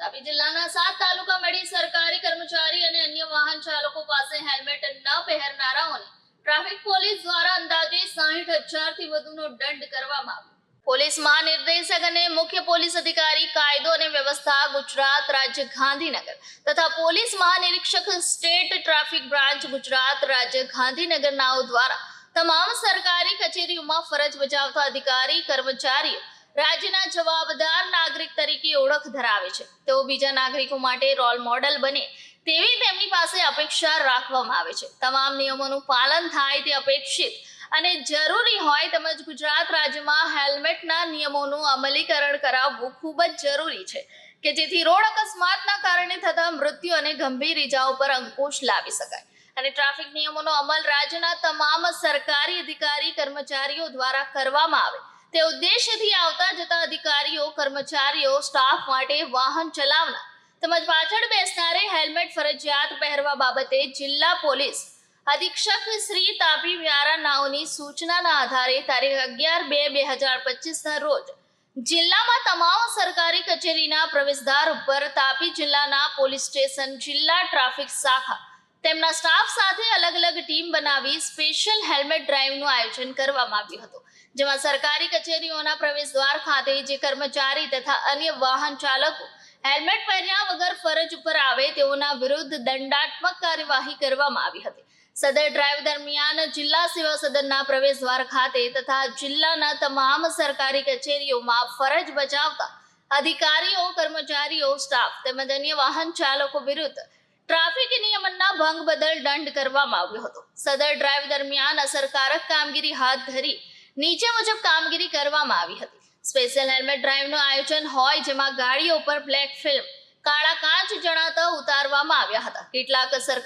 તાપી જિલ્લાના સાત તાલુકા મળી સરકારી કર્મચારી અને અન્ય વાહન ચાલકો પાસે હેલ્મેટ ન પહેરનારાઓને ટ્રાફિક પોલીસ દ્વારા અંદાજે સાહીઠ હજારથી વધુનો દંડ કરવામાં આવ્યો. પોલીસ મહાનિર્દેશક અને મુખ્ય પોલીસ અધિકારી કાયદો અને વ્યવસ્થા ગુજરાત રાજ્ય ગાંધીનગર તથા પોલીસ મહાનિરીક્ષક સ્ટેટ ટ્રાફિક બ્રાન્ચ ગુજરાત રાજ્ય ગાંધીનગર નાઓ દ્વારા તમામ સરકારી કચેરીઓમાં ફરજ બજાવતા અધિકારી, કર્મચારીઓ રાજ્યના જવાબદાર નાગરિક તરીકે ઓળખ ધરાવે છે. તેઓ બીજા નાગરિકો માટે રોલ મોડલ બને તેવી તેમની પાસે અપેક્ષા રાખવામાં આવે છે. તમામ નિયમોનું પાલન થાય તે અપેક્ષિત અને જરૂરી હોય તેમજ ગુજરાત રાજ્યમાં હેલ્મેટના નિયમોનું અમલીકરણ કરાવવું ખૂબ જ જરૂરી છે કે જેથી રોડ અકસ્માતના કારણે થતા મૃત્યુ અને ગંભીર ઇજાઓ પર અંકુશ લાવી શકાય. અને ટ્રાફિક નિયમોનો અમલ રાજ્યના તમામ સરકારી અધિકારી કર્મચારીઓ દ્વારા કરવામાં આવે તે ઉદ્દેશ્યથી આવતા જતા અધિકારીઓ, કર્મચારીઓ સ્ટાફ માટે વાહન ચલાવનાર તેમજ પાછળ બેસનારે હેલ્મેટ ફરજિયાત પહેરવા બાબતે જિલ્લા પોલીસ અધિક્ષક શ્રી તાપી વ્યારા નાઓની સૂચનાના આધારે તારીખ અગિયાર બે બે હજાર પચીસના રોજ જિલ્લામાં તમામ સરકારી કચેરીના પ્રવેશદ્વાર ઉપર તાપી જિલ્લાના પોલીસ સ્ટેશન જિલ્લા ટ્રાફિક શાખા તેમના સ્ટાફ સાથે અલગ અલગ ટીમ બનાવી સ્પેશિયલ હેલ્મેટ ડ્રાઈવનું આયોજન કરવામાં આવ્યું હતું, જેમાં સરકારી કચેરીઓના પ્રવેશ દ્વાર ખાતે જે કર્મચારી તથા અન્ય વાહન ચાલકો હેલ્મેટ પહેર્યા વગર ફરજ ઉપર આવે તેઓના વિરુદ્ધ દંડાત્મક કાર્યવાહી કરવામાં આવી હતી. સદર ડ્રાઈવ દરમિયાન જિલ્લા સેવા સદનના પ્રવેશ દ્વાર ખાતે તથા જિલ્લાના તમામ સરકારી કચેરીઓમાં ફરજ બજાવતા અધિકારીઓ, કર્મચારીઓ સ્ટાફ તેમજ અન્ય વાહન ચાલકો વિરુદ્ધ ટ્રાફિક નિયમનના ભંગ બદલ દંડ કરવામાં આવ્યો હતો. સદર ડ્રાઈવ દરમિયાન અસરકારક કામગીરી હાથ ધરી નીચે મુજબ કામગીરી કરવામાં આવી હતી. સ્પેશિયલ હેલ્મેટ ડ્રાઈવનું આયોજન હોય જેમાં ગાડીઓ પર બ્લેક ફિલ્મ, કાળા કાચ જણાતા ઉતારવામાં આવ્યા હતા. કેટલાક અસર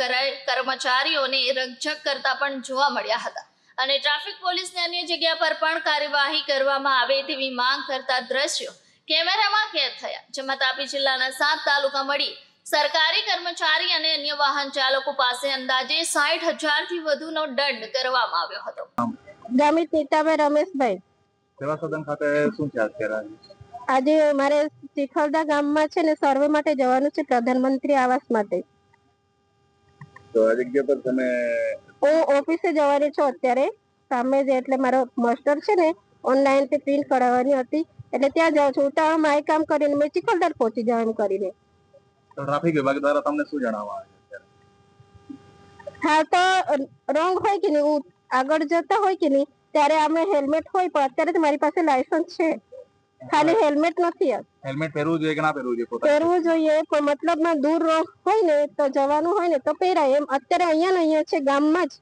કર્મચારીઓને રકઝક કરતા પણ જોવા મળ્યા હતા. અને ટ્રાફિક પોલીસને અન્ય જગ્યા પર પણ કાર્યવાહી કરવામાં આવે તેવી માંગ કરતા દ્રશ્યો કેમેરામાં કેદ થયા, જેમાં તાપી જિલ્લાના સાત તાલુકા મળી સરકારી કર્મચારી અને અન્ય વાહન ચાલકો પાસે અંદાજે સાઠ હજારથી વધુનો દંડ કરવામાં આવ્યો હતો. ગામિત નીતાભાઈ રમેશભાઈ. સેવા સદન ખાતે શું છે? અત્યારે આજે મારે શીખલદા ગામમાં છે ને સર્વે માટે જવાનું છે પ્રધાનમંત્રી આવાસ માટે. તો આ જગ્યા પર તમે હું ઓફિસે જવાની છું અત્યારે. સામે જ એટલે મારો માસ્ટર છે ને ઓનલાઈનથી પ્રિન્ટ કરાવવાની હતી. એટલે ત્યાં જાઉં છું. ઉતાવળમાં એ કામ કરીને મેં ચિખલદર પહોંચી જાઉં એમ કરીને. તો ટ્રાફિક વિભાગ દ્વારા તમને શું જણાવવા હા તો રોંગ હોય કે નહીં આગળ જતા હોય કે નહીં ત્યારે અમે હેલ્મેટ હોય પણ અત્યારે તો મારી પાસે લાયસન્સ છે. ખાલી હેલ્મેટ નથી હેલ્મેટ પહેરવું જોઈએ કે ના પહેરવું જોઈએ પહેરવું જોઈએ પણ મતલબમાં દૂર રો- હોય ને તો જવાનું હોય ને તો પહેરાય. એમ અત્યારે અહીંયા ને અહીંયા છે ગામમાં જ.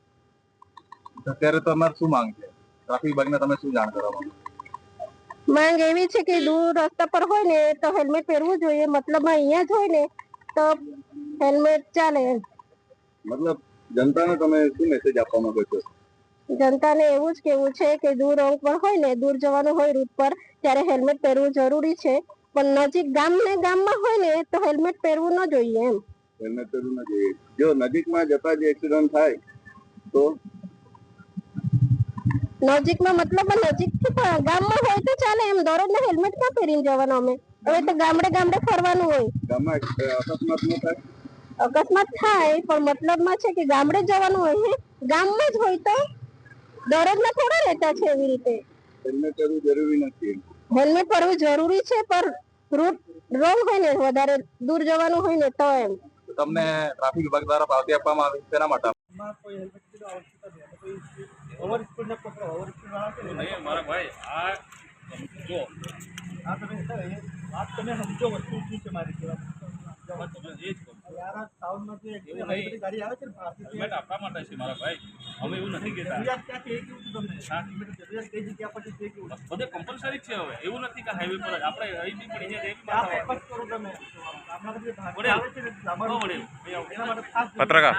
અત્યારે તમારે શું માંગ છે? ટ્રાફિક વિભાગને તમે શું જાણ કરવા માંગો માંગ એવી છે કે દૂર રસ્તા પર હોય ને તો હેલ્મેટ પહેરવું જોઈએ. મતલબમાં અહીંયા જ હોય ને તો હેલ્મેટ ચાલે. મતલબ જનતાને તમે શું મેસેજ આપવા માંગો છો? જનતાને એવું જ કેવું છે કે દૂર પર હોય ને દૂર જવાનું હોય રૂટ પર ત્યારે હેલ્મેટ પહેરવું જરૂરી છે. પણ નજીક ગામ ને ગામમાં હોય ને તો હેલ્મેટ પહેરવું ન જોઈએ એમ. હેલ્મેટ પહેરવું ન જોઈએ. જો નજીકમાં જતા જે એક્સિડન્ટ થાય તો? નજીકમાં મતલબ નજીકથી ગામમાં હોય તો ચાલે એમ. દરરોજ હેલ્મેટ ક્યાં પહેરીને જવાનું અમે? હવે તો ગામડે ગામડે ફરવાનું હોય. ગામમાં અકસ્માત ન થાય? અકસ્માત થાય પણ મતલબમાં છે કે ગામડે જવાનું હોય. ગામમાં જ હોય તો દરરોજના થોડા રહેતા છે એવી રીતે. હેલ્મેટ પહેરવું જરૂરી નથી. હેલ્મેટ પહેરવું જરૂરી છે પણ રૂટ રોંગ હોય ને વધારે દૂર જવાનું હોય ને તો એમ. તમને ટ્રાફિક વિભાગ દ્વારા પાવતી આપવામાં આવી. તેના માટે ઓવર સ્પીડ પકડો ઓવર સ્પીડ વાળા છે? નહીં મારા ભાઈ આ જો. આ તમે વાત તમે સમજો વસ્તુ શું છે મારી કમ્પલસરી છે હવે. એવું નથી કે હાઈવે પર આપણે અહીં બી પડી જાય તો આ એ બી ફોકસ કરો તમે? આપણા બધી ભાગ વડે. આવે છે ને ન સામાન વડે. એના માટે ખાસ પત્રકાર.